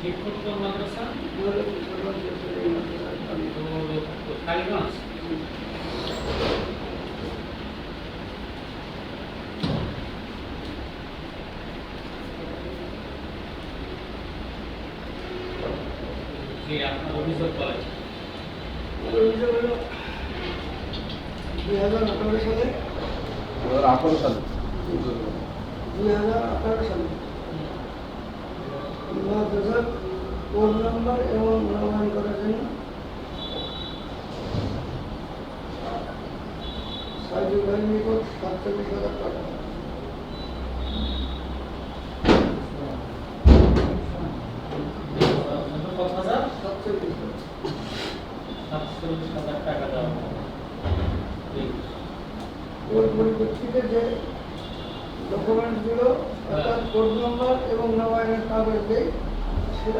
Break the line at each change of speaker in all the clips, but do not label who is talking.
শিক্ষক মাদ্রাসা কালীগঞ্জ আপনার অভিযোগ করেন
অভিযোগ হলো দুই হাজার আঠারো সালে
আঠারো সালে।
দুই হাজার আঠারো সালে মাদ্রাসার নাম্বার এবং করার জন্য সাইজুল ভাইয়ের নিকট সাতচল্লিশ হাজার টাকা। ওর পরিপ্রেক্ষিতে যে ডকুমেন্টসগুলো অর্থাৎ কোড নম্বর এবং নবায়নের কাগজ দেয়
কি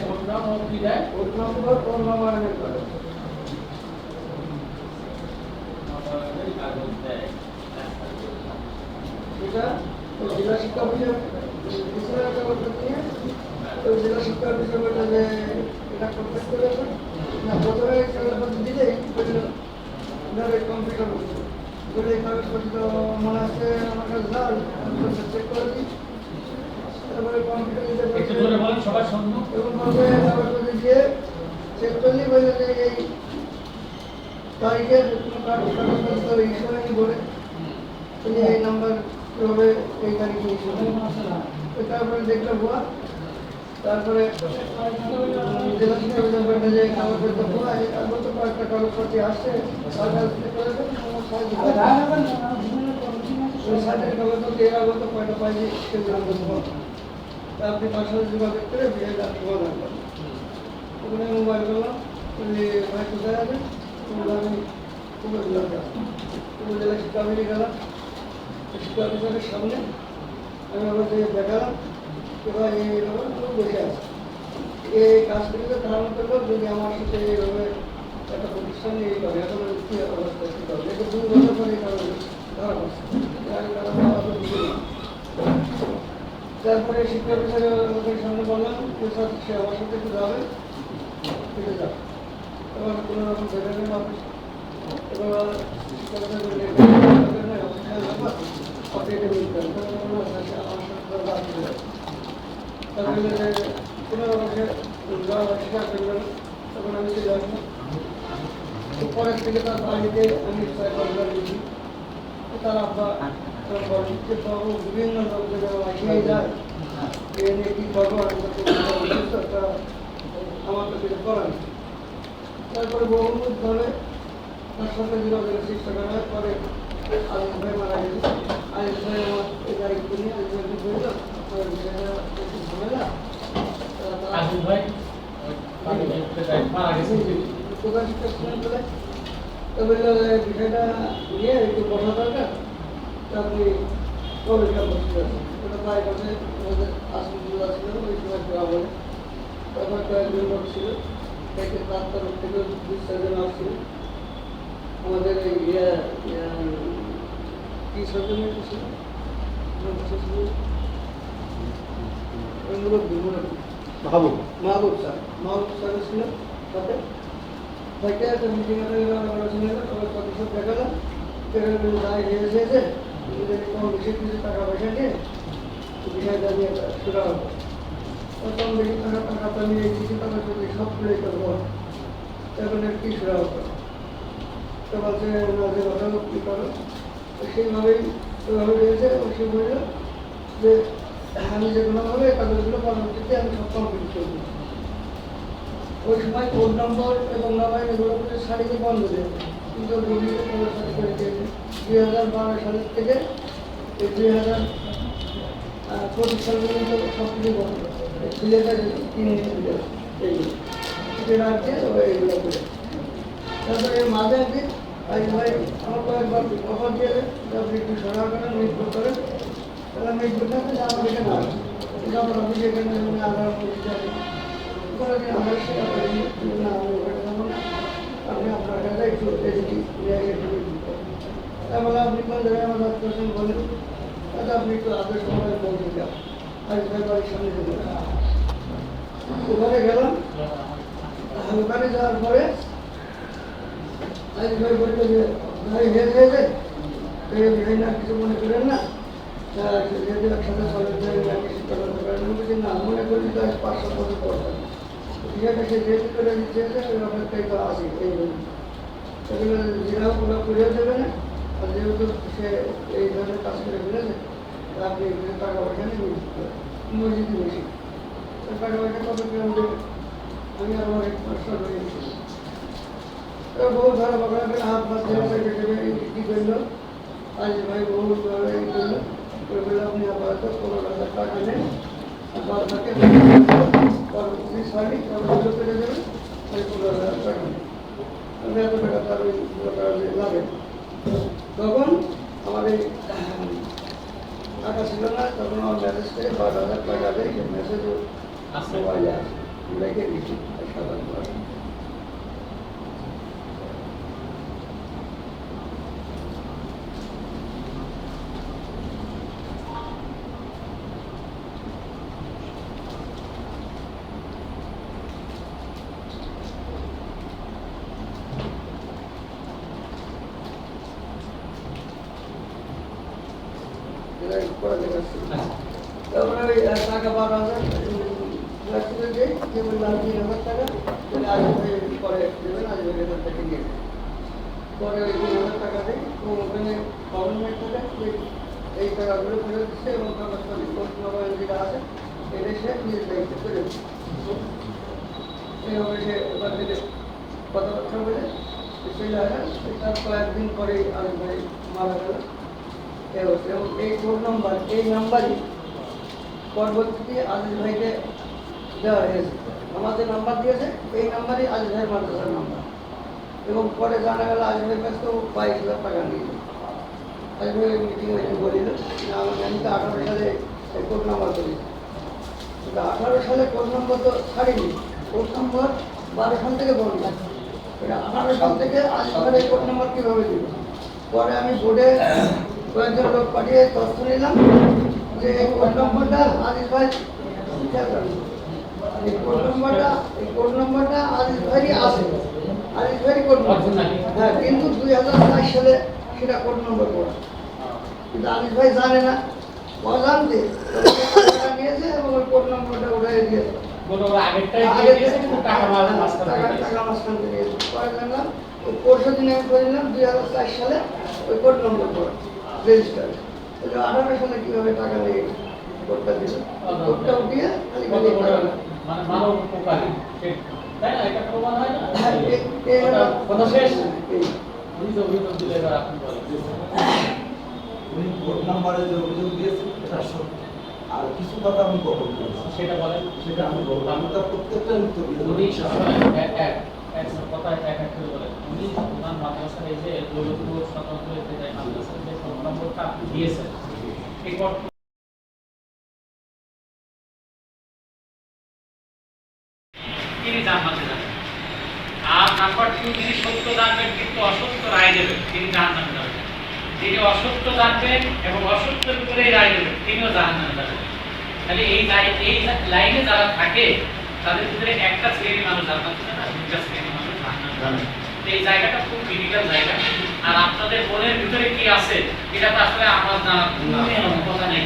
কোড নাম ও কি দেয়
কোড নম্বর ও নবায়নের কাগজ
আমাদের কাগজ দেয়
এটা ওই জেলা শিক্ষা অফিসের ডিসিশনের কাগজটা নিয়ে ওই জেলা শিক্ষা অফিসের বলল যে এটা কন্ট্যাক্ট করে দেবেন না প্রথমে কাগজপত্র দিলেই বলল ধর এই কম্পিউটার বলে এই কাগজপত্র মনে হচ্ছে আমার কাছে জাল চেক করে দিই তারপরে কম্পিউটার দিতে
একটু জোরে বলেন সবার শুনব
এবং বলবে কাগজপত্র দিয়ে চেক করলেই বলল যে এই তারিখের কাগজ বলে এই নাম্বার কীভাবে এই তারিখে তারপরে দেখলাম ভুয়া তারপরে জেলা শিক্ষা বিভাগের যে কাগজপত্র ভুয়া এই কাগজ তো কয়েকটা কাগজপত্র আসছে সরকার সাইটের কাগজপত্র এর আগে কয়টা পারব তা আপনি পার্সোনাল যোগাযোগ করে বিয়ে সমাধান করেন। ওখানে মোবাইল করলাম, বললি, ভাই, কোথায় আছে। আমি উপজেলা উপজেলা শিক্ষা মিলে গেলাম শিক্ষা অফিসারের সামনে আমি যে দেখালাম এবার লোক বসে আছে। এই কাজ করলে তার মতো যদি আমার সাথে তারপরে শিক্ষা অফিসারের লোকের সামনে বললাম যে স্যার সে আমার সাথে একটু যাবে কেটে যাবে এবার কোনো রকম বেরোলেন নেই অফিস এবার শিক্ষা অফিসার বললেন, "বেরোবেন না, অফিসের ব্যাপার, আপনি এটা বুঝবেন।" তখন বললাম, "না, স্যার, আমার সাথে তো বাদ দিয়ে যাবে।" তারপরে যে কোনো রকম সে যাওয়া স্বীকার করলেন না। তখন আমি চলে আসলাম তো পরের থেকে তার বাড়িতে আমি ছয় পাঁচবার গেছি তো তার আব্বা তার বড়িতে বাবু বিভিন্ন লোকদের আসিয়ে যায় এ নিয়ে কী করব কিছু আমার কিছু তারপরে বহুমুখ ধরে তার সাথে যোগাযোগের চেষ্টা করা হয় পরে আলিম ভাই মারা গেছে। আলিম ভাই আমার এই আলিম আপনার বিষয়টা একটু ঝামেলা তারা-
ভাই মারা গেছে।
বলে তো বলল বিষয়টা নিয়ে একটু বসা দরকার। তা আপনি কলেজটা বসতে আছেন। ওটা প্রায় আমাদের আসিফুল্লাহ ছিল ওই সময় দেওয়া বলে তারপর কয়েকজন লোক ছিল থেকে তার তরফ থেকে দুই চারজন আসছিল। আমাদের ইয়ে কি সরজনের ছিল। মুরব্বী, মুরব্বী। মাহবুব। স্যার। মাহবুব স্যার ছিল সাথে। থেকে একটা মিটিং তবে দেখালাম সেখানে দায় নিয়ে এসেছে টাকা পয়সা নিয়ে বিষয়টা নিয়ে শুরু হবে সেইভাবেই ওইভাবে রয়েছে সে বলল যে, আমি যে কোনোভাবে কাগজগুলো পরবর্তীতে আমি সব কমপ্লিট করব ওই সময় কোড নম্বর এবং নবায়ন এগুলো সারিতে বন্ধ দেয় কিন্তু খবর সাথে করে দুই হাজার বারো সালের থেকে দুই হাজার পঁচিশ সাল পর্যন্ত সব কিছু বন্ধ। দিন আগে তারপরে এর মাঝে একদিন আজ ভাই আমার কয়েকবার দিয়ে আপনি একটু করেন তাহলে থাকলে যে আমার এখানে আসে আপনি এখানে আধার দিন আমি ওখানে যাব না আমি আপনার কাছে একটু দিতে তারপরে আপনি কোন জায়গায় আমার বলেন তাহলে আপনি একটু আদেশ সময় বলতে যান ওখানে গেলাম। ওখানে যাওয়ার পরে ভাই বলল যে ভাই হেরে এই ভাই না, কিছু মনে করেন না। মনে করি তো পাঁচ করে দিচ্ছে ওই অপেক্ষায় তো আসি এই জন্য। সেগুলো পুরো করে দেবে না। আর যেহেতু সে এই ধরনের কাজ করে ফেলেছে এখানে টাকা নিয়ে মসজিদে তো টাকা পয়সা কত দেবে আমি আমার এক মাস্টার হয়ে গেছি। বহু ধরো বাবা হাত পাত কী করল? আজ ভাই বহু ধরো এই করল। বলল আপনি আপাতত পনেরো হাজার টাকা নেন তখন আমার টাকা ছিল না তখন আমার ম্যানেজ করে বারো হাজার টাকা দেয় মেসেজও
আসছে।
মোবাইলে আছে রেখে দিচ্ছি সাধারণ তারপরে ওই আহ, টাকা বারো হাজার রাখতে যে যে বললাম তিন হাজার টাকা পরে দেবেন আজ থেকে নিয়ে পরে ওই টাকা দেয় তো ওখানে গভর্নমেন্ট থেকে ওই এই টাকাগুলো ফেরত দিচ্ছে এবং কোর্ট মোবাইল যেটা আছে এটা নিজের ওখান থেকে কথাবার্তা বলে চলে আসে তার কয়েকদিন পরে আজ ভাই মারা গেল এবং এই ফোন নাম্বার এই নাম্বারই পরবর্তীতে আজিজ ভাইকে দেওয়া হয়েছে। আমাদের নাম্বার দিয়েছে, এই নাম্বারই ভাই মাদ্রাসার নাম্বার। এবং পরে জানা গেল ভাইয়ের কাছে তো বাইশ হাজার টাকা নিয়েছে। আজিজ ভাই মিটিং হয়েছে বলিল আমি তো আঠারো সালে কোড নাম্বার করি কিন্তু আঠারো সালে কোড নম্বর তো ছাড়িনি কোড নম্বর বারো সাল থেকে বন্ধ। এটা আঠারো সাল থেকে আজ ভাইয়ের এই কোড নম্বর কীভাবে দিব? পরে আমি বোর্ডে কয়েকজন লোক পাঠিয়ে তথ্য নিলাম যে এই কোড নম্বরটা আজিজ ভাই। এই কোড নম্বরটা এই কোড নম্বরটা আজিজ ভাইই আছে। আজিজ ভাইই কোড নম্বর। হ্যাঁ কিন্তু দুই হাজার বাইশ সালে সেটা কোড নম্বর করা কিন্তু আজিজ ভাই জানে না। ও টাকা নিয়েছে এবং ওই কোড নম্বরটা উঠাই দিয়েছে।
টাকা মাল মাঝখানে
টাকা
দিয়ে দিয়েছে।
টাকা মাঝখান থেকে দিয়েছে। পরে জানলাম ওই পরশু দিন আমি করিলাম দুই হাজার চার সালে ওই কোড নম্বর করা রেজিস্টার। আঠারো সালে কীভাবে টাকা নিয়ে কোডটা দিল? কোডটা উঠিয়ে খালি খালি
মানে মানব উপকারী তাই না? এটা প্রমাণ হয় না?
হ্যাঁ,
কথা- শেষ? অভিযোগ অভিযোগ দিলে এবার আপনি বলেন।
উনি কোড নাম্বারে যে অভিযোগ দিয়েছেন এটা সত্য। আর কিছু কথা আমি গোপন করেছি।
সেটা বলেন।
সেটা আমি বলব আমি তার প্রত্যেকটা উত্তর
উনি এক এক এক কথা এক এক করে বলেন। উনি ওনার মাদ্রাসার এই যে দৌলতপুর স্বতন্ত্র ইত্যাদি মাদ্রাসার যে ফোন নম্বরটা আপনি দিয়েছেন এই তিনি জান্নাতে যাবেন আর নাম্বার টু তিনি সত্য জানবেন কিন্তু অসত্য রায় দেবেন তিনি জাহান্নামে যাবেন তিনি অসত্য জানবেন এবং অসত্যের উপরেই রায় দেবেন তিনিও জাহান্নামে যাবেন তাহলে এই লাইনে যারা থাকে তাদের ভিতরে একটা শ্রেণির মানুষ আর দুইটা শ্রেণির মানুষ এই জায়গাটা খুব ক্রিটিক্যাল জায়গা। আর আপনাদের মনের ভিতরে কি আছে এটা তো আসলে আমার জানার কথা নেই।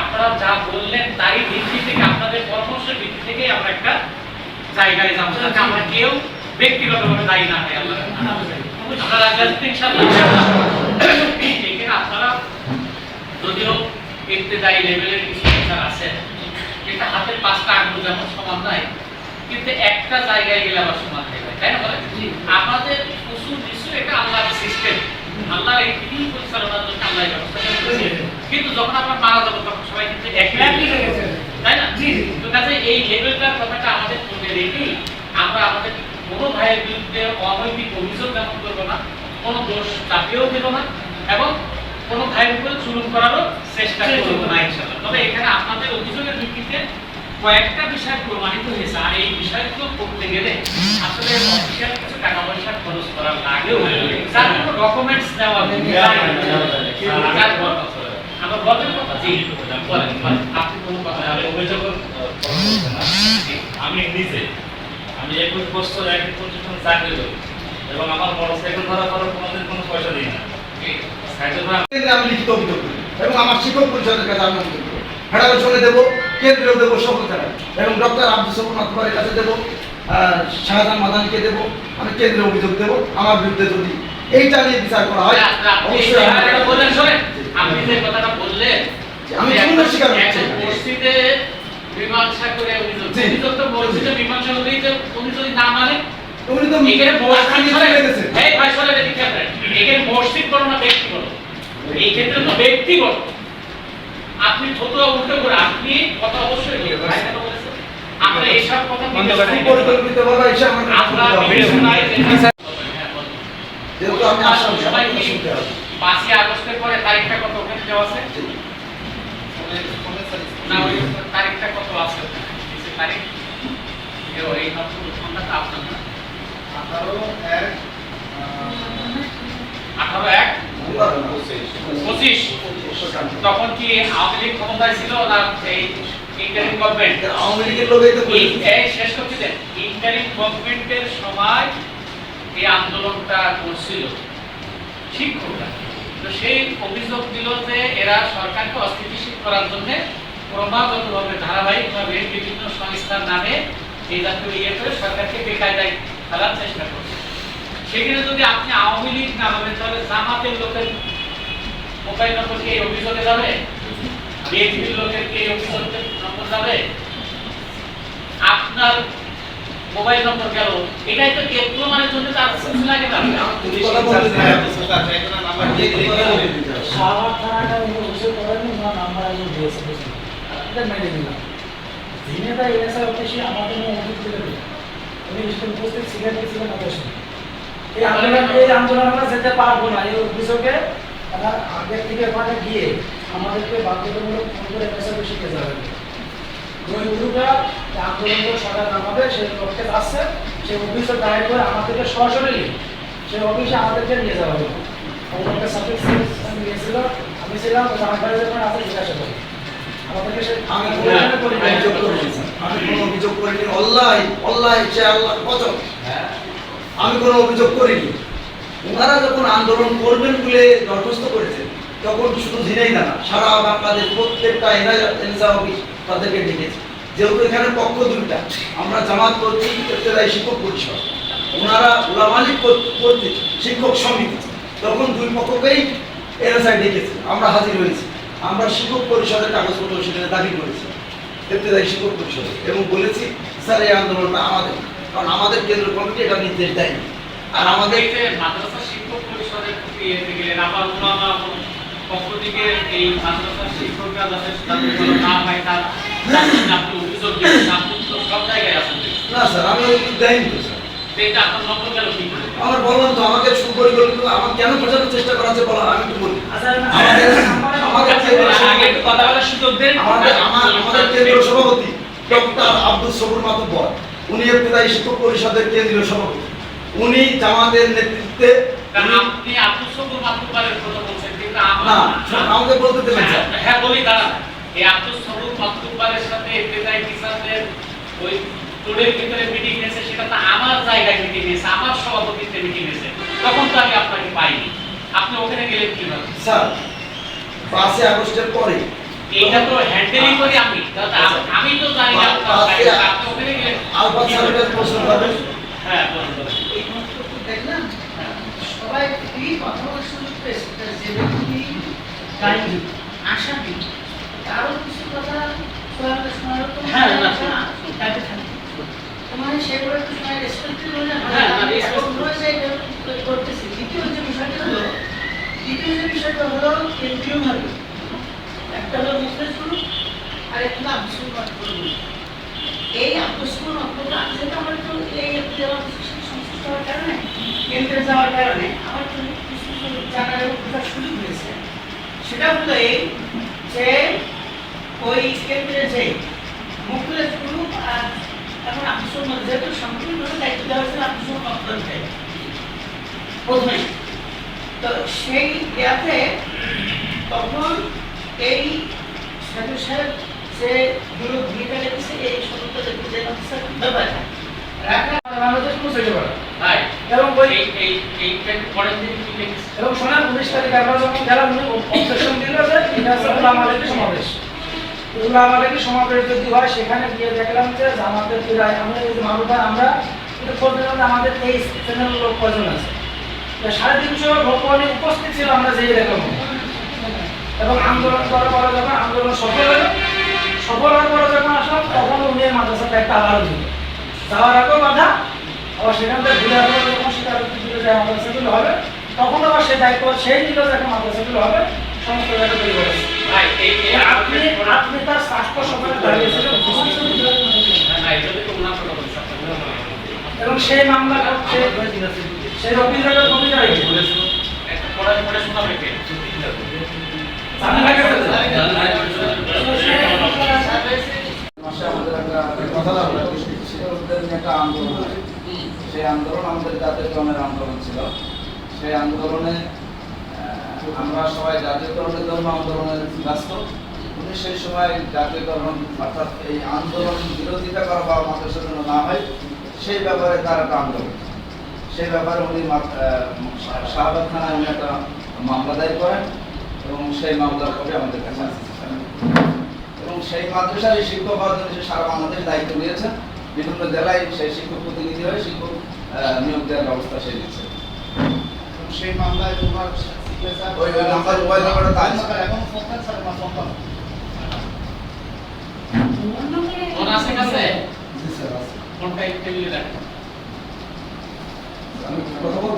আপনারা যা বললেন তারই ভিত্তি থেকে আপনাদের পরামর্শের ভিত্তি থেকে আমরা একটা জায়গায় যাব যাতে আমরা কেউ ব্যক্তিগতভাবে দায়ী না হয় আল্লাহ রাজনীতি ইনশাআল্লাহ। আপনারা যদিও ইবতেদায়ী লেভেলের কিছু টিচার কিন্তু হাতের পাঁচটা আঙুল যেমন সমান নাই কিন্তু একটা জায়গায় গেলে আবার সমান হয়ে যায় তাই না বলেন? আমাদের উসুল নিশ্চয় এটা আল্লাহর সিস্টেম আল্লাহর এই তিনি পরিচালনার জন্য আল্লাহ ব্যবস্থা কিন্তু যখন আমরা মারা যাব তখন সবাই কিন্তু তাই না? তো কাজে এই লেভেলটার কথাটা আমাদের মনে রেখেই আমরা আমাদের কোনো ভাইয়ের বিরুদ্ধে অনৈতিক অভিযোগ যেমন করব না কোনো দোষ চাপিয়েও দেব না এবং কোনো ভাইয়ের উপরে চুলুম করারও চেষ্টা করব না ইনশাল্লাহ তবে এখানে আপনাদের অভিযোগের ভিত্তিতে কয়েকটা বিষয় প্রমাণিত হয়েছে। আর এই বিষয়গুলো করতে গেলে আসলে অফিসিয়াল কিছু টাকা পয়সা খরচ ডকুমেন্টস নেওয়া হবে আমার বলেন কথা জি বলেন। আপনি কোনো কথা
অভিযোগ আমি নিজে আমি একুশ বছর একই প্রতিষ্ঠানে চাকরি করি। এবং আমার মোটরসাইকেল ভাড়া করার কোনোদিন কোনো পয়সা দিই না। সাইকেল
আমি লিখিত অভিযোগ এবং আমার শিক্ষক পরিষদের কাছে আমি অভিযোগ করি। ফেডারেশনে দেবো কেন্দ্রেও দেবো সকল জায়গায় এবং ডক্টর আব্দুল সবুর মাতবারের কাছে দেবো শাহজাহান মাদানিকে দেবো আমি কেন্দ্রে অভিযোগ দেবো আমার বিরুদ্ধে যদি এইটা নিয়ে বিচার করা হয় অবশ্যই
আপনি যে কথাটা বললেন
আমি পূর্ণ স্বীকার করছি।
মসজিদে মীমাংসা করে অভিযোগ অভিযোগ তো মসজিদে মীমাংসা হলেই যে উনি যদি না মানে
উনি তো
এখানে মসজিদ
চলে গেছে।
এই ভাই শোনেন এদিকে এখানে মসজিদ বড় না ব্যক্তি বড় এই ক্ষেত্রে তো ব্যক্তি বড় আপনি ফতুয়া উল্টো করে আপনি কথা অবশ্যই ভাই কথা বলেছেন। আমরা এইসব কথা
পরিকল্পিত ভাবে এসে আমরা বলতে হবে।
বিবেচনায় রেখে- হ্যাঁ, বলুন।
যেহেতু আমি আসামি
সবাই
শুনতে হবে।
পাঁচই আগস্টের পরে তারিখটা কত? ওখানে দেওয়া আছে? না ওই তারিখটা কত আছে? তারিখ? এ ওই নম্বর ফোনটা আপনার না আঠারো এক। পঁচিশ তখন কি আওয়ামী লীগ ক্ষমতায় ছিল না এই ইন্টারিম গভর্নমেন্ট
আওয়ামী লীগের।
এই শেষ করতে দেন। ইন্টারিম গভর্নমেন্টের সময় এই আন্দোলনটা করছিল। শিক্ষকরা তো সেই অভিযোগ দিল যে এরা সরকারকে অস্থিতিশীল করার জন্য ক্রমাগতভাবে ধারাবাহিকভাবে বিভিন্ন সংস্থার নামে এই জাতীয় ইয়ে করে সরকারকে বেকায়দায় ফেলার চেষ্টা করছে সেখানে যদি আপনি আওয়ামী লীগ না হবেন তাহলে জামাতের লোকের মোবাইল নম্বর কি এই অভিযোগে যাবে? বিএনপির লোকের কি এই অভিযোগে নম্বর যাবে? আপনার মোবাইল নম্বর গেল। এটাই তো প্রমাণের জন্য তার লাগে না।
থানাটা অভিযোগ করেন নাম্বার দিয়েছি এটা মেনে অফিসে আমাদের দিলেন উনি সেখানে উপস্থিত ছিলেন ছিলেন আমাদের এই আন্দোলন এই আন্দোলন আমরা যেতে পারব না। এই অভিযোগে তারা আগে থেকে ওখানে গিয়ে আমাদেরকে বাধ্যতামূলক ফোন করে অফিসে নিয়ে যাবেন ওই আন্দোলন করে সরকার নামাবে লোককে আসছে অফিসে দায়ের করে আমাদেরকে সরাসরি সেই অফিসে আমাদেরকে নিয়ে যাওয়া সার্ভিস আমি ছিলাম যখন আছে জিজ্ঞাসা করি
আমি কোনো অভিযোগ করিনি। ওনারা যখন আন্দোলন করবেন বলে দরখাস্ত করেছেন তখন শুধু ঝিনাই না সারা বাংলাদেশ প্রত্যেকটা এনসা অফিস তাদেরকে ডেকেছে। যেহেতু এখানে পক্ষ দুইটা আমরা জামাত করছি ইত্যাদি শিক্ষক পরিষদ। ওনারা ওলামালিক কর্তৃক শিক্ষক সমিতি। তখন দুই পক্ষকেই এনএসআই ডেকেছে। আমরা হাজির হয়েছি। আমরা শিক্ষক পরিষদের কাগজপত্র সেখানে দাবি করেছি। ইত্যাদি শিক্ষক পরিষদে। এবং বলেছি স্যার এই আন্দোলনটা আমাদের। কারণ আমাদের কেন্দ্র কমিটি এটা নির্দেশ দেয়নি। আর আমাদের
মাদ্রাসা শিক্ষক পরিষদের পক্ষ থেকে এই মাদ্রাসা শিক্ষকরা যাতে না হয় তার অভিযোগ তো সব জায়গায়
না স্যার আমি দেয়নি তো স্যার।
তো
আমার বললাম তো আমাকে সুপরিকল্পিত আমার কেন বোঝানোর চেষ্টা করা হচ্ছে বলা আমি একটু বলি।
আচ্ছা
আমাদের আমাদের কেন্দ্র
আগে একটু কথা বলার সুযোগ দেন।
আমাদের আমার আমাদের কেন্দ্রীয় সভাপতি ডক্টর আব্দুল সবুর মাতব্বর উনি ইবতদায়ী শিক্ষক পরিষদের কেন্দ্রীয় সভাপতি। উনি জামাতের নেতৃত্বে
আপনি আব্দুল সবুর মাতুব্বারের কথা বলছেন কিন্তু
না আমাকে বলতে দেবেন
হ্যাঁ, বলি দাঁড়ান। এই আব্দুল সবুর মাতুব্বারের সাথে ইবতেদায়ী কিসানদের ওই তোড়ের ভিতরে মিটিং হয়েছে সেটা তো আমার জায়গায় মিটিং হয়েছে আমার সভাপতিত্বে মিটিং হয়েছে। তখন তো আমি আপনাকে পাইনি। আপনি ওখানে গেলেন কীভাবে?
স্যার পাঁচই আগস্টের পরে।
এইটা তো হ্যান্ডেলিং করি আমি। আমি তো জানি না আপনার আপনি ওখানে গেলেন
আলফা কাছে প্রশ্ন করবেন
হ্যাঁ
দেখলাম সবাই কথা বলার সুযোগ পেয়েছে। যে ব্যক্তি আসামি তারও কিছু কথা শোনার শোনার তো
হ্যাঁ, না,
না তাকে থাকে তোমার সেগুলো একটু সময়
হ্যাঁ,
করতেছি। দ্বিতীয় যে বিষয়টা হলো দ্বিতীয় যে বিষয়টা হলো কেন্দ্রীয়ভাবে একটা হলো মুখলেসুর আর একটা হলো আব্দুল মাতবর এই আব্দুল মাতবর যেটা আমার একটু এই সংশ্লিষ্ট হওয়ার কারণে, কেন্দ্রে যাওয়ার কারণে আমার কিছু জানার এবং বোঝার সুযোগ হয়েছে। সেটা হলো এই যে ওই কেন্দ্রে যে মুখলেস গ্রুপ আর এখন আব্দুল মাতবর যেহেতু সম্পূর্ণভাবে দায়িত্ব দেওয়া হয়েছিল আব্দুল মাতবরকে প্রথমে
তো সেই ইয়াতে তখন এই সাধু সাহেব যে গুরু ভূমিকা রেখেছে এই সমস্ত যে ব্যাপারটা রাখা
বাংলাদেশ পৌঁছে পারে এবং ওই
এই এই পরের দিন কি লিখিস
এবং শোনার উনিশ তারিখ আমরা যখন গেলাম উনি অবজেকশন দিল যে এটা হচ্ছে উলামা সমাবেশ। উলামা লীগের সমাবেশ যদি হয় সেখানে গিয়ে দেখলাম যে পিরায় আমরা কিন্তু আমাদের এই চ্যানেল লোক কজন আছে? সাড়ে তিনশো ভোপালে উপস্থিত ছিল আমরা যেই দেখলাম এবং আন্দোলন করার পরে যখন আন্দোলন সফল হলো সফল হওয়ার পরে যখন আসলাম তখন উনি এই মাদ্রাসাটা একটা আলাদা দিল। যাওয়ার আগেও বাধা আবার সেখান থেকে ঘুরে আসলে যখন স্বীকারোক্তি দিলে যে মাদ্রাসাগুলো হবে। তখন আবার সেই দায়িত্ব সেই নিল যে এখন মাদ্রাসাগুলো হবে সমস্ত জায়গা তৈরি করেছে। আপনি আপনি তার স্বাস্থ্য সকালে দাঁড়িয়েছিলেন এবং সেই মামলা সেই সেই অভিযোগের ভূমিকা রেখে
একটা পড়া পড়ে শোনাবে কে
জানা লাগে
মাসে আমাদের একটা কথা লাগল শিক্ষকদের নিয়ে একটা আন্দোলন হয়। সেই আন্দোলন আমাদের জাতীয়করণের আন্দোলন ছিল। সেই আন্দোলনে আমরা সবাই জাতীয়করণের জন্য আন্দোলনের ব্যস্ত। উনি সেই সময় জাতীয়করণ অর্থাৎ এই আন্দোলন বিরোধিতা করা বা মাদ্রাসার জন্য না হয় সেই ব্যাপারে তার একটা আন্দোলন। সেই ব্যাপারে উনি শাহবাগ থানায় উনি একটা মামলা দায়ের করেন এবং সেই মামলার কপি আমাদের কাছে এবং সেই মাদ্রাসার এই শিক্ষক হওয়ার জন্য সে সারা বাংলাদেশ দায়িত্ব নিয়েছেন বিভিন্ন জেলায় সেই শিক্ষক প্রতিনিধি হয়ে শিক্ষক নিয়োগ দেওয়ার ব্যবস্থা সে দিচ্ছে
সেই মামলায় তোমার
ওই ওই নাম্বার মোবাইল নাম্বারটা তাই
এখন ফোন স্যার আমার ফোন
ফোন আছে কাছে? ফোনটা এই টেবিলে রাখেন
আমি কথা বলব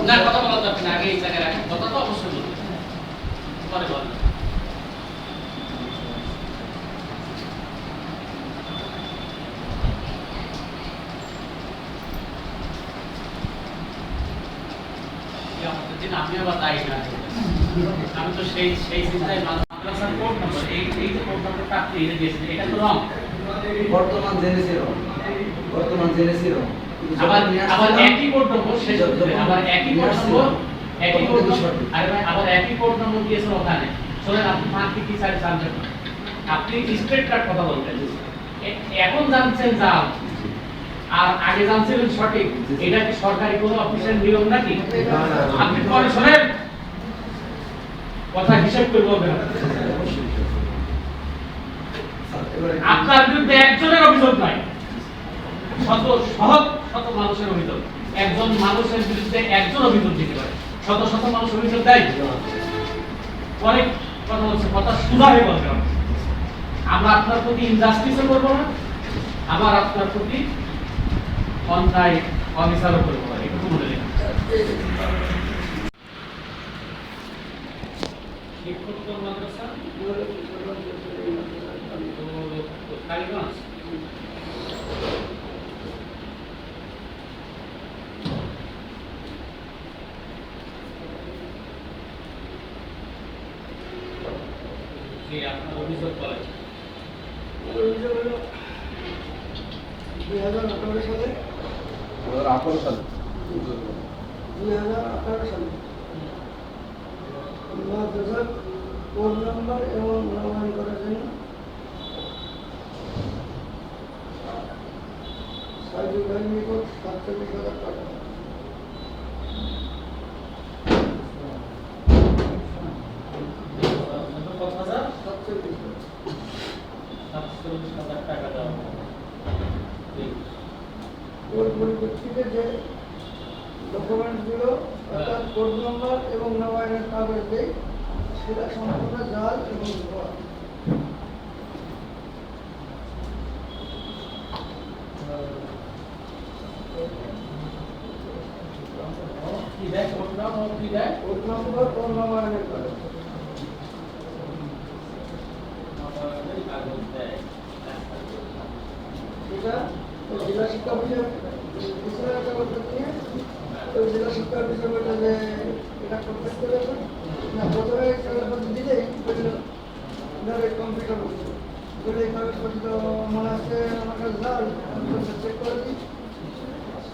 না কথা বলা যাবে না আগে এই জায়গায় রাখেন। কথা তো অবশ্যই বলবেন। পরে বলবেন। এই আমাদের দিন আমি আবার দায়ী না। আমি তো সেই সেই চিন্তায় মাদ্রাসার কোড নম্বর এই এই যে কোড নম্বরটা আপনি এনে দিয়েছেন এটা তো রং।
বর্তমান জেনেছিল বর্তমান জেনেছিল
আবার আবার একই কোড নম্বর শেষ। আবার একই কোড নম্বর একই কোড নম্বর আরে ভাই আবার একই কোড নম্বর দিয়েছেন ওখানে। আপনি কি। আপনি স্ট্রেট কাট কথা এখন জানছেন আর আগে জানছিলেন সঠিক। এটা কি সরকারি কোনো অফিসের নিয়ম নাকি? আপনি পরে শোনেন। কথা হিসাব করে বলবেন আপনার বিরুদ্ধে একজনের অভিযোগ নাই। শত শত মানুষের অভিযোগ। একজন মানুষের বিরুদ্ধে একজন অভিযোগ দিতে পারে। শত শত মানুষ অভিযোগ দেয়। অনেক কথা বলছে, কথা সুধারে বলতে হবে আমরা আপনার প্রতি ইনজাস্টিসও করব না, আবার আপনার প্রতি অন্যায়, অবিচারও করব না, একটু মনে শিক্ষক মাদ্রাসা কালীগঞ্জ। জি আপনার অভিযোগ করেন
অভিযোগ হলো দুই হাজার আঠারো সালে।
আঠারো সালে।
দুই হাজার আঠারো সালে। মাদ্রাসার কোড নাম্বার এবং নবায়ন করার জন্য সাইজুল নিকট সাতচল্লিশ হাজার টাকা
কত হাজার
সাতচল্লিশ হাজার
সাতচল্লিশ হাজার টাকা দেওয়া হবে। ঠিক।
ওর পরিপ্রেক্ষিতে যে ডকুমেন্টসগুলো অর্থাৎ কোড নম্বর এবং নবায়নের কাগজ দেয় সেটা সম্পূর্ণ জাল এবং ভুয়া।
কি দেয় কোড নাম ও কি দেয়
কোড নম্বর ও নবায়নের কাগজ
আমাদের কাগজ দেয়
এটা ওই জেলা শিক্ষা অফিসার বিশ্বনাথ কাগজটা নিয়ে ওই জেলা শিক্ষা অফিসার বলল যে এটা করতে হবে না প্রথমে কাগজপত্র দিলে বলল ধর এই কম্পিউটার বলে এই কাগজপত্র মনে হচ্ছে আমার কাছে জাল চেক করে দিই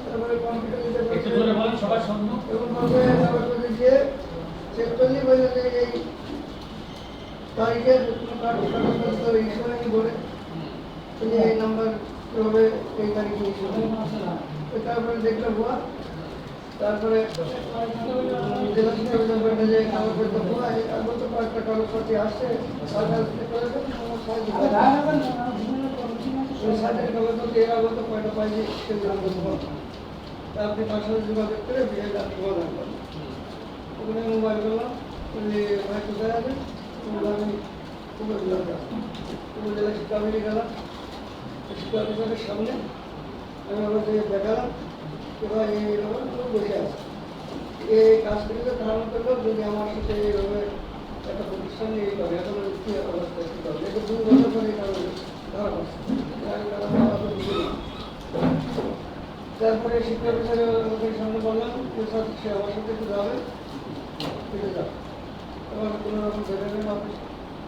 তারপরে কম্পিউটার দিতে
একটু জোরে বলেন সবার সম্মুখ
এবং বলবে কাগজপত্র দিয়ে চেক করলেই বলে যে এই তারিখের কোনো কার্ড কাগজপত্র ইস্যু হয়নি বলে যে এই নাম্বার কীভাবে এই তারিখে ইস্যু হয় তো তারপরে দেখলাম তারপরে যে কাগজপত্র হওয়া এই কাগজ তো কয়েকটা কাগজপত্র আসছে সরকার সার্টিফিকেট কাগজপত্র এর আগে তো কয়টা তা আপনি তার সাথে যোগাযোগ করে বিয়েটা সমাধান করেন। ওখানে মোবাইল করলাম, বললি, ভাই, কোথায় আমি শিক্ষা গেলাম। শিক্ষা সামনে দেখালাম এবার এইরকম লোক বসে আছে এই কাজ করলে তার মতো যদি আমার সাথে এইভাবে একটা প্রতিষ্ঠান এই করে এখন কি অবস্থা কি করব এটা দু। তারপরে শিক্ষা অফিসারের ওদের সামনে বললাম সে আমার সাথে একটু যাবে কেটে যাও এবার কোনো রকম ভেবে নেই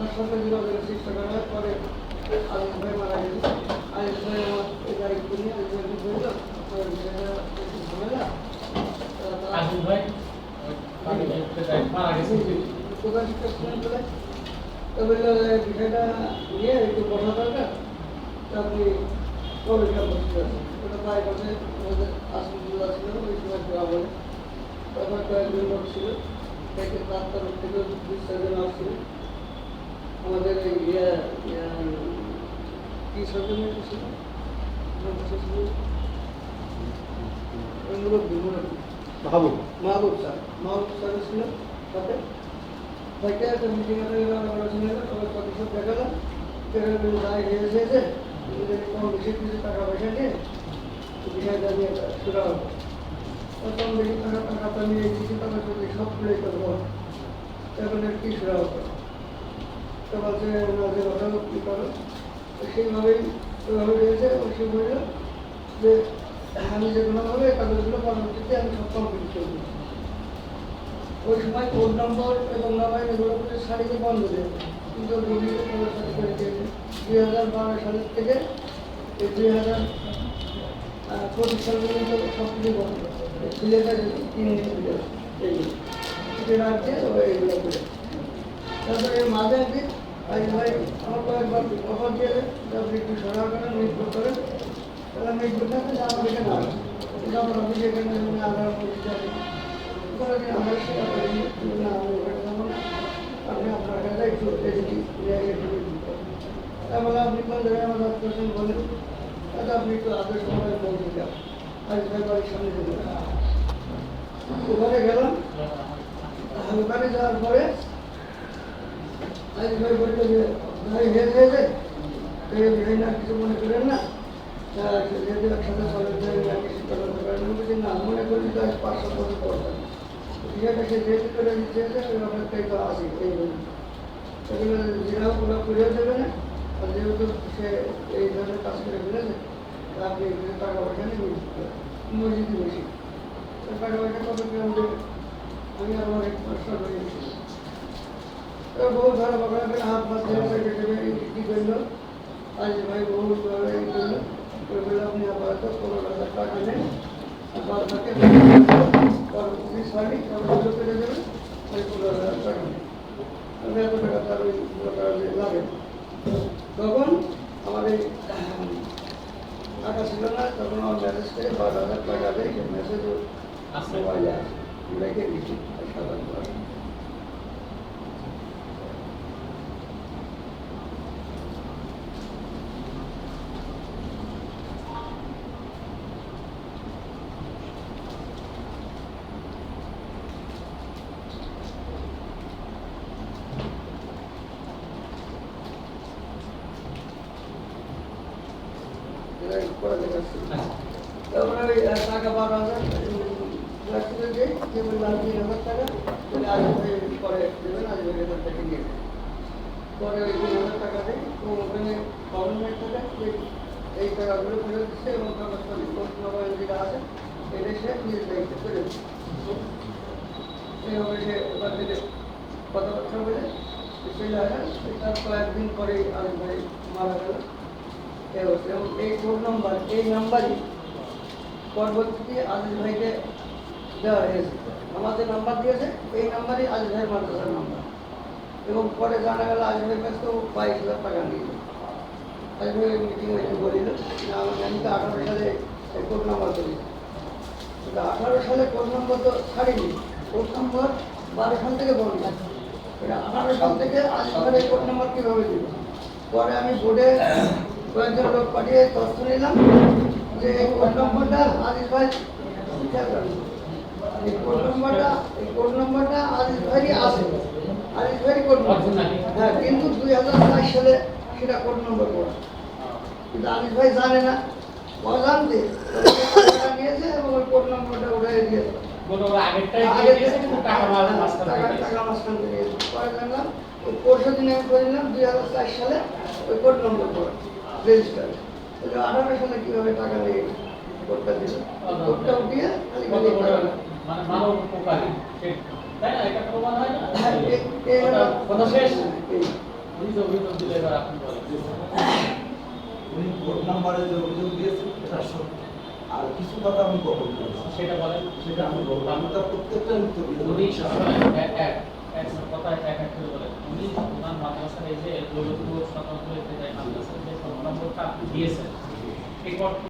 তার সাথে যোগাযোগ চেষ্টা করা হয় পরে আলিস ভাই মারা গেছে আলিস ভাই আমার এই দায়িত্ব নিয়ে আলিস ভাই একটু ঝামেলা
আসিফ ভাই তাকে মারা গেছে
ছিলেন বলে তো বলল বিষয়টা নিয়ে একটু বসা দরকার আপনি কবিতা বসতে আছেন ওটা তাই বসে আমাদের তারপর কয়েকজন লোক ছিল থেকে তার তরফ থেকে দুই চারজন আসছিল আমাদের ইয়ে ইয়ে, কি সরজমিন ছিল?
ভাবো
মাহবুব। স্যার। মাহবুব স্যার ছিল সাথে। থেকে একটা মিটিং আলোচনা হলো তবে প্রতিশোধ দেখালাম। সেখানে দায় নিয়ে এসেছে কম বেশি কিছু টাকা পয়সা নিয়ে বিষয়টা নিয়ে শুরু হলো কম বেশি টাকা টাকা নিয়ে কিছু টাকা সব খুলে করব তখন আর কি শুরু হতো তো বলছে ওনাদের কী করো সেইভাবেই ওইভাবে রয়েছে সে বলল যে আমি যে কোনোভাবে কাগজগুলো পরবর্তীতে আমি সব কমপ্লিট ওই সময় কোড নম্বর এবং নাম্বার এগুলো শাড়িতে বন্ধ দেয় কিন্তু করে দুই হাজার বারো সালের থেকে দুই হাজার পঁচিশ সব কিছু বন্ধ। খুলেটা তিন খুলে এইগুলো রাখছে করে। তারপরে মাঝে একদিন আজ ভাই, আমার কয়েকবার অফার দিয়েছে আপনি একটু সরাও করেন মিটবো করেন তাহলে মিটবো থাকতে যে আমার এখানে আসে কিন্তু আমার কোনোদিন আমরা সেটা করিনি না, আমি ওখানে যাব না। আপনি আপনার জায়গায় আমার দশ বলেন, তাহলে আপনি একটু আদেশ সময় আজ বাড়ির সামনে ওখানে গেলাম ওখানে যাওয়ার পরে ভাই বলল যে ভাই হেল হয়েছে এই ভাই না কিছু মনে করেন না তা যেহেতু একসাথে চলে যায় কিছু করতে পারেন বলছি না মনে করি তো পাঁচ সাত বছর পড়তাম বিয়েটা সে যেহেতু করে দিচ্ছে ওই অপেক্ষায় তো আসি এই জন্য সেগুলো যেরাও পুরো করেও দেবে না আর যেহেতু সে এই ধরনের কাজ করে ফেলেছে আপনি টাকা পয়সা নিয়ে মসজিদে আমি আমার এক মাস্টার হয়ে গেছি তো বহু ধরো বাবা হাত মাস ধরে কেটে কি করল আজ ভাই বহু ধরে এই করল করে বলল আপনি আপাতত পনেরো হাজার টাকা নেন আবার তাকে পরবর্তী শাড়ি তারপরে করে দেবে ওই পনেরো হাজার টাকা নেন আমি এত টাকা তার ওই পনেরো টাকা দিয়ে লাগে না। তখন আমার এই টাকা ছিল না তখন আমার ম্যানেজ করে বারো হাজার টাকা দেয় মেসেজও
আচ্ছা।
মোবাইলে আছে রেখে দিচ্ছি সাধারণ পড়ালেখা ছিল তারপরে ওই টাকা বারো হাজার রাখছিল যে যে বললাম তিন হাজার টাকা বলে আজ ভাই পরে দেবেন আজ ভাই এখান থেকে নিয়ে নেবেন। পরে ওই তিন হাজার টাকা দেয় তো ওখানে গভর্নমেন্ট থেকে এই এই টাকাগুলো ফেরত দিচ্ছে এবং কাগজপত্র কোর্ট মোবাইল যেটা আছে এটা সে নিজের দায়িত্বে ফেরত দিচ্ছে এইভাবে সে ওখান থেকে কথাবার্তা বলে চলে আসে তার কয়েকদিন পরে আরেক ভাই মারা গেল। এবং এই ফোন নাম্বার, এই নাম্বারই পরবর্তীতে আজিজ ভাইকে দেওয়া হয়েছে। আমাদের নাম্বার দিয়েছে, এই নাম্বারই আজিজ ভাইয়ের মাদ্রাসার নাম্বার। এবং পরে জানা গেল আজিজ ভাইয়ের কাছে তো বাইশ হাজার টাকা নিয়ে আজিজ ভাই মিটিং হয়েছে বলিল আমি আমি তো আঠারো সালে কোড নাম্বার করি আঠারো সালে কোড নম্বর তো ছাড়িনি। কোড নম্বর বারো সাল থেকে বন্ধ। আঠারো সাল থেকে আজ এই কোড নম্বর কীভাবে দিব? পরে আমি বোর্ডে কয়েকজন লোক পাঠিয়ে তথ্য নিলাম যে এই কোড নম্বরটা আজিজ ভাই রাখবেন। এই কোড নম্বরটা, এই কোড নম্বরটা আজিজ ভাইই আছে। আজিজ ভাইই কোড নম্বর। হ্যাঁ কিন্তু দুই হাজার বাইশ সালে সেটা কোড নম্বর করা কিন্তু আজিজ ভাই জানে না। অজান্তে। টাকা নিয়েছে এবং ওই কোড নম্বরটা উঠে দিয়েছে।
কোনো আগেরটাই দিয়ে দিয়েছে কিন্তু টাকা মাঝে মাঝখান
টাকা- টাকা মাঝখান থেকে দিয়েছে। পরে জানলাম ওই পরশু দিন আমি করেছিলাম দুই হাজার চার সালে ওই কোড নম্বর করা রেজিস্টার আঠারো সালে কীভাবে টাকা নিয়ে কোডটা দিল? কোডটা উঠিয়ে খালি খালি
মানে মানব উপকারী তাই না? এটা প্রমাণ হয় না?
হ্যাঁ, এ- এ হলো-
কথা শেষ? অভিযোগ অভিযোগ দিলে এবার আপনি বলেন।
কোড নাম্বারে যে অভিযোগ দিয়েছেন এটা সত্য। আর কিছু কথা আমি গ্রহণ করেছি।
সেটা বলেন।
সেটা আমি বলব আমি তার প্রত্যেকটা উত্তর
উনি এক এক এক কথা এক এক করে বলেন। উনি মাদ্রাসার এই যে দৌলতপুর স্বতন্ত্র যে ফোন নম্বরটা আপনি দিয়েছেন এই